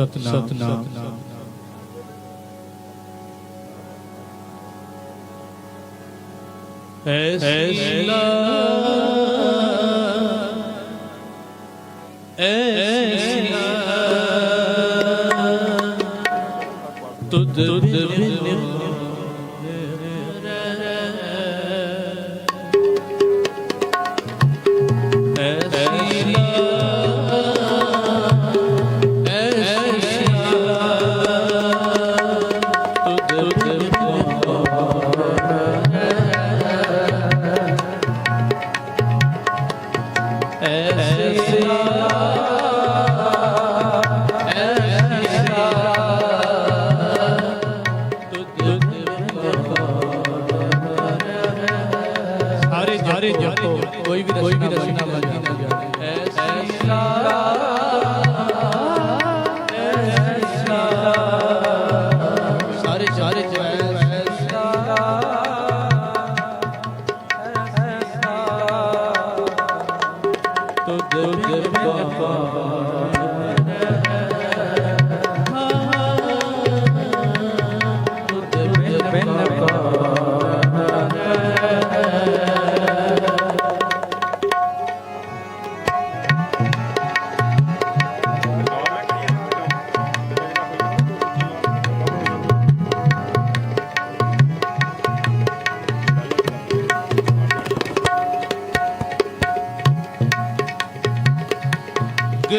ਸਤਨਾਮ ਐਸੀ ਲਾ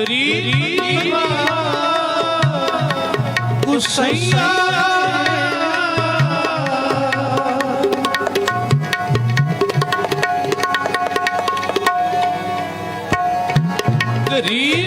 ਗਰੀਬਾ ਗੁਸਈਆ ਗਰੀਬ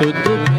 tudo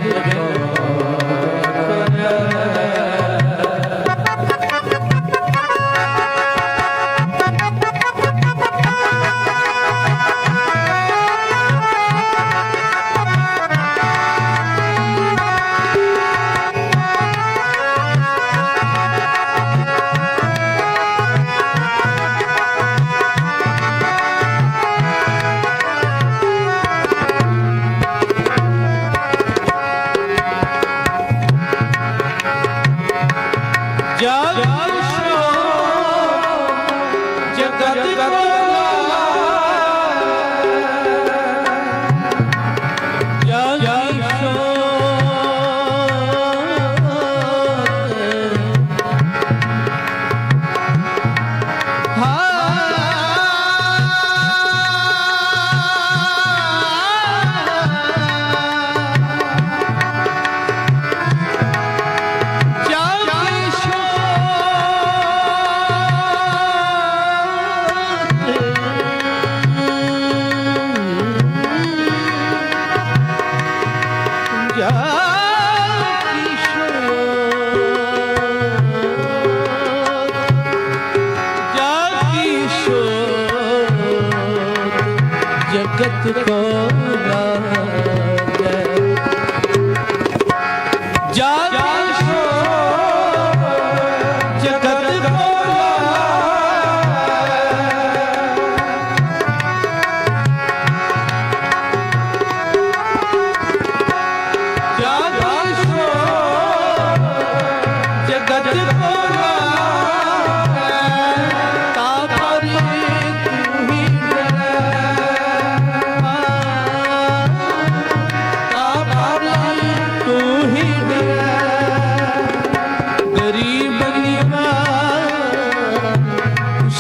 get to go.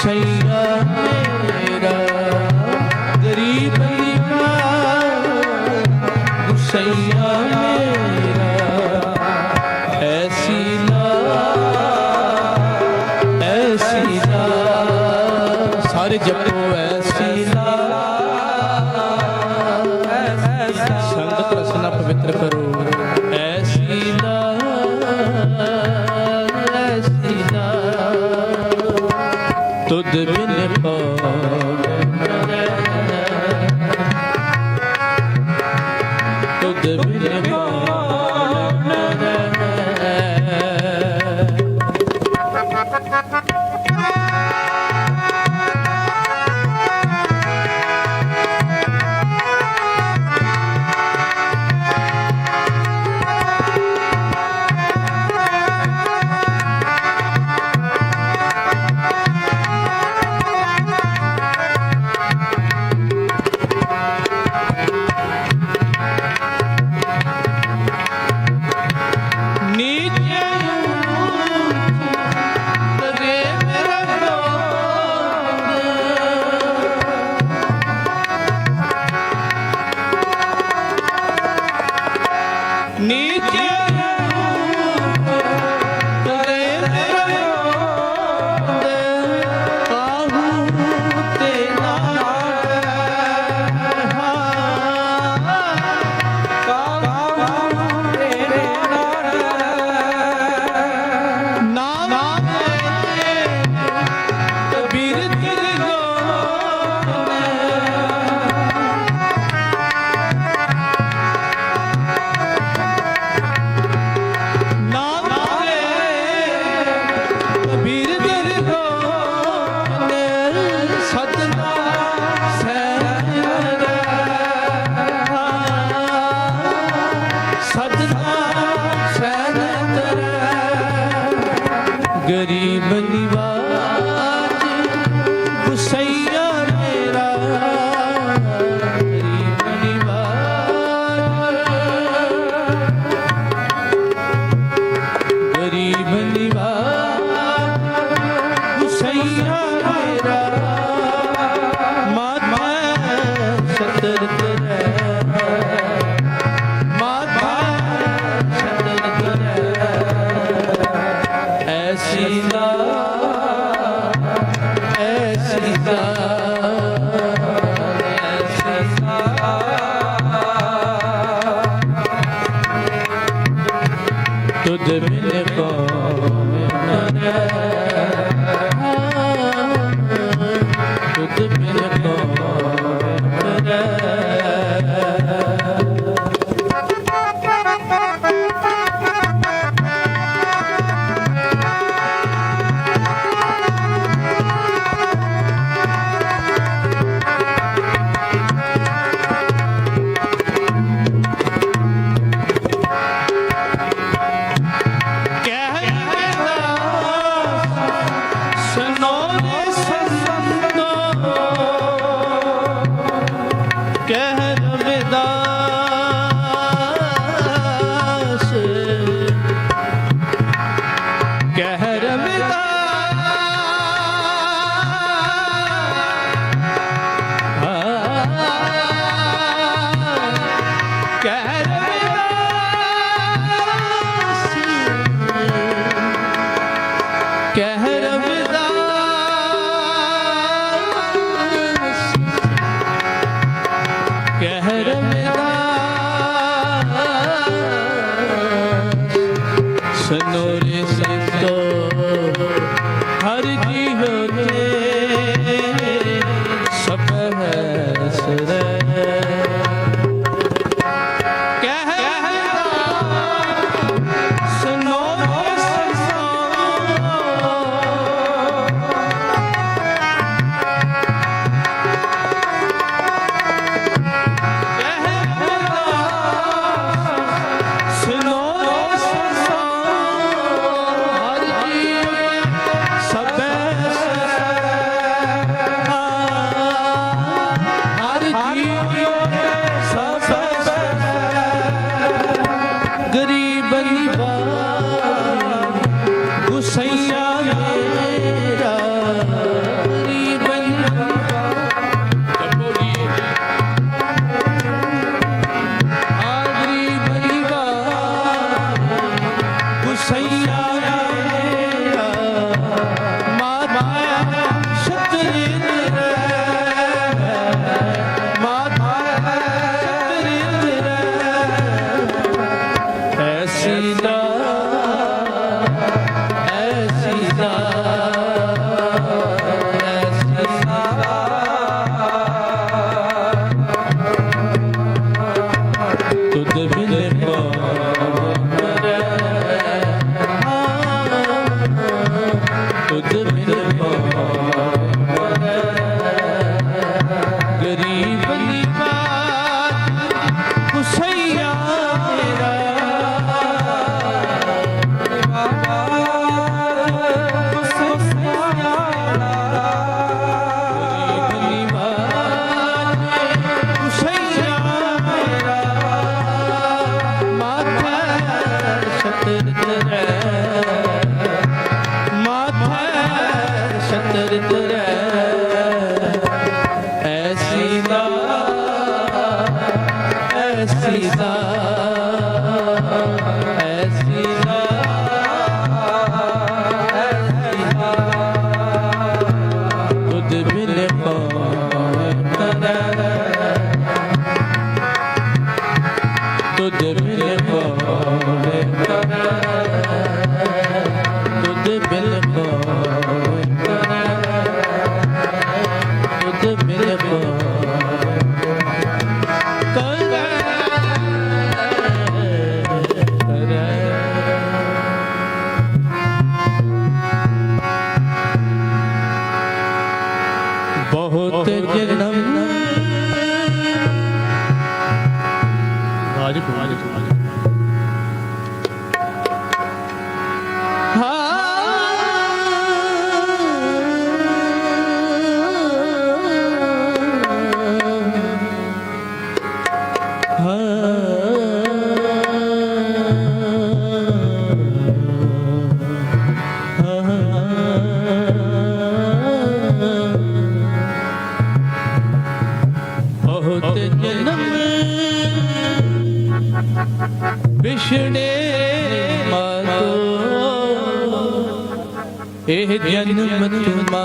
change. 你 ਤੁਧ ਸਿਤੋ ਹਰ ਜੀ ਹੋਤੇ ਸਭ ગરીબની બા ਐਸੀ ਬਹੁਤ ਜਨਮ ਰਾਜ ਇਹ ਜਨਮ ਤੁਮਾਰੇ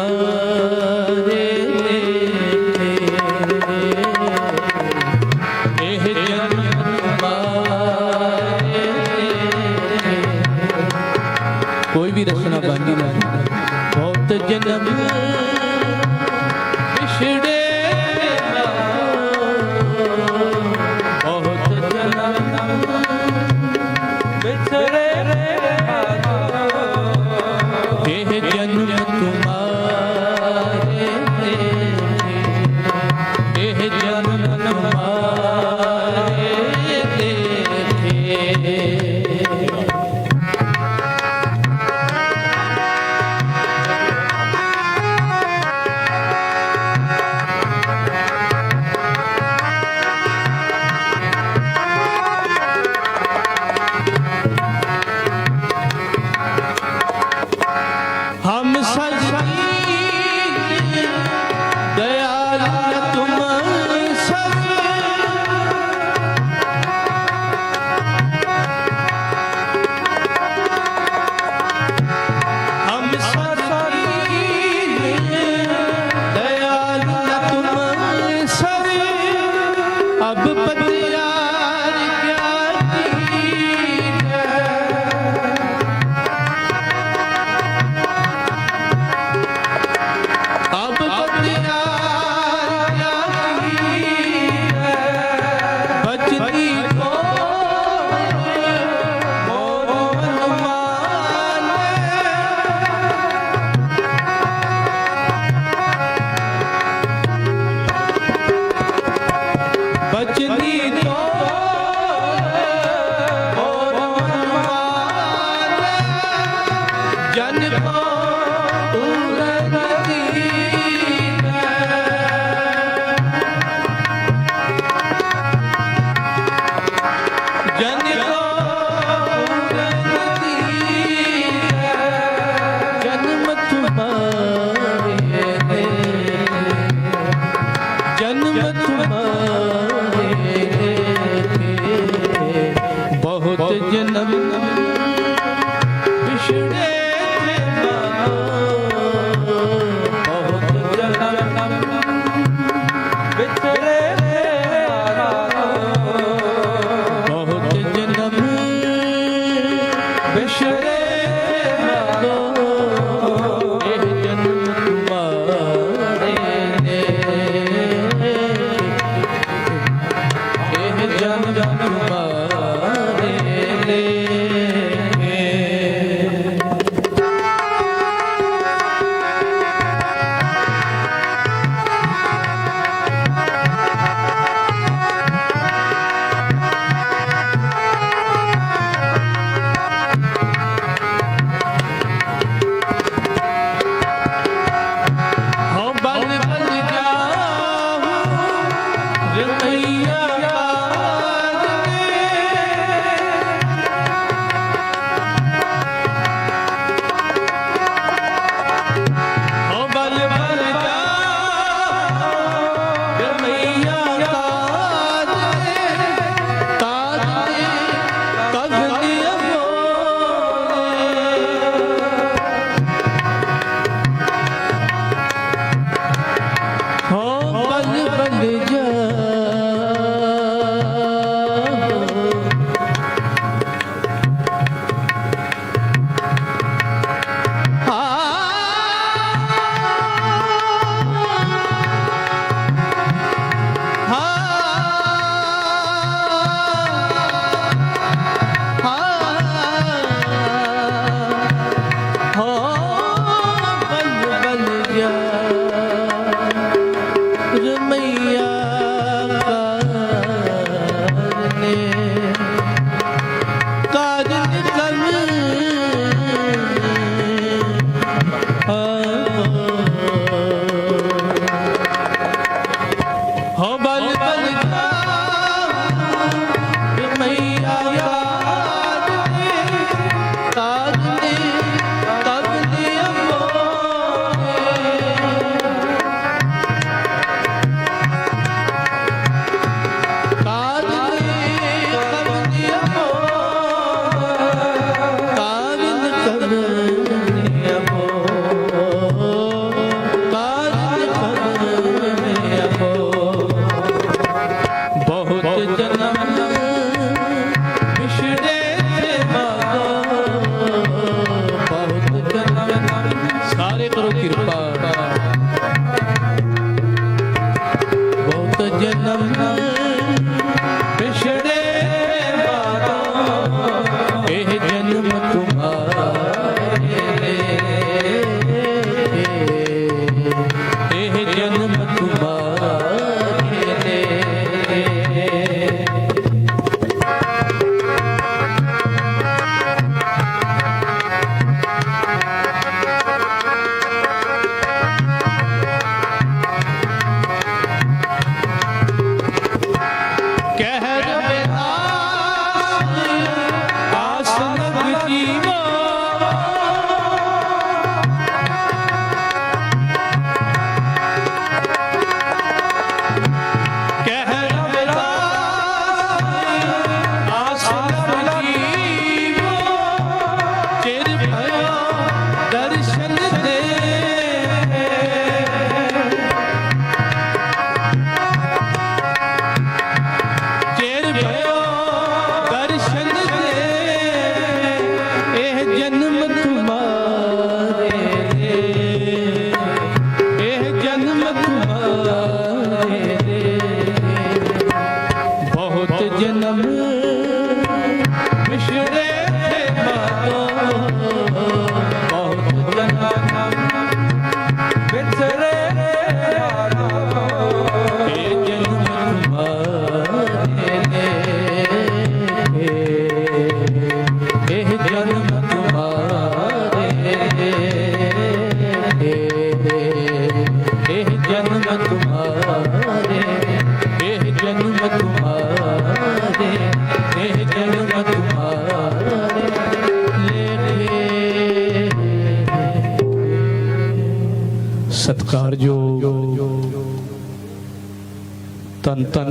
ਜਨਮ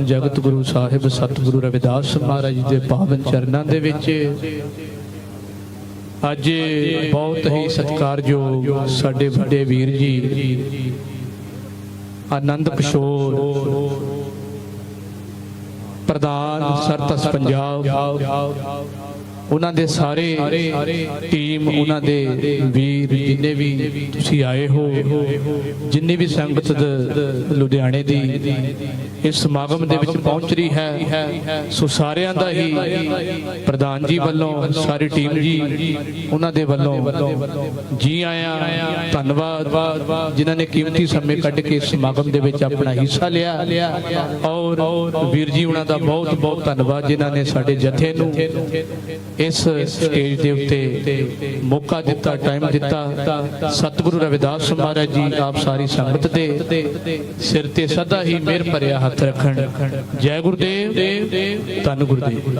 ਜਗਤ ਗੁਰੂ ਸਾਹਿਬ, ਸਤਿਗੁਰੂ ਰਵਿਦਾਸ ਮਹਾਰਾਜ ਦੇ ਪਾਵਨ ਚਰਨਾਂ ਦੇ ਵਿੱਚ ਅੱਜ ਬਹੁਤ ਹੀ ਸਤਿਕਾਰਯੋਗ ਸਾਡੇ ਵੱਡੇ ਵੀਰ ਜੀ ਆਨੰਦ ਕਿਸ਼ੋਰ। ਪ੍ਰਧਾਨ ਸਰਤਸ ਪੰਜਾਬ। ਉਹਨਾਂ ਦੇ ਸਾਰੇ ਟੀਮ, ਉਹਨਾਂ ਦੇ ਵੀਰ ਜਿੰਨੇ ਵੀ ਤੁਸੀਂ ਆਏ ਹੋ, ਜਿੰਨੇ ਵੀ ਸੰਗਤ ਲੁਧਿਆਣੇ ਦੀ ਇਸ ਸਮਾਗਮ ਦੇ ਵਿੱਚ ਪਹੁੰਚ ਰਹੀ ਹੈ, ਸੋ ਸਾਰਿਆਂ ਦਾ ਹੀ ਪ੍ਰਧਾਨ ਜੀ ਵੱਲੋਂ, ਸਾਰੀ ਟੀਮ ਜੀ, ਉਹਨਾਂ ਦੇ ਵੱਲੋਂ ਜੀ ਆਇਆਂ, ਧੰਨਵਾਦ, ਜਿਨ੍ਹਾਂ ਨੇ ਕੀਮਤੀ ਸਮੇਂ ਕੱਢ ਕੇ ਇਸ ਸਮਾਗਮ ਦੇ ਵਿੱਚ ਆਪਣਾ ਹਿੱਸਾ ਲਿਆ। ਔਰ ਵੀਰ ਜੀ, ਉਹਨਾਂ ਦਾ ਬਹੁਤ ਬਹੁਤ ਧੰਨਵਾਦ, ਜਿਨ੍ਹਾਂ ਨੇ ਸਾਡੇ ਜਥੇ ਨੂੰ ਇਸ ਸਟੇਜ ਦੇ ਉੱਤੇ ਮੌਕਾ ਦਿੱਤਾ ਟਾਈਮ ਦਿੱਤਾ। ਸਤਿਗੁਰੂ ਰਵਿਦਾਸ ਮਹਾਰਾਜ ਜੀ ਆਪ ਸਾਰੀ ਸੰਗਤ ਦੇ ਸਿਰ ਤੇ ਸਦਾ ਹੀ ਮਿਹਰ ਭਰਿਆ ਹੱਥ ਰੱਖਣ। ਜੈ ਗੁਰਦੇਵ, ਧੰਨ ਗੁਰਦੇਵ।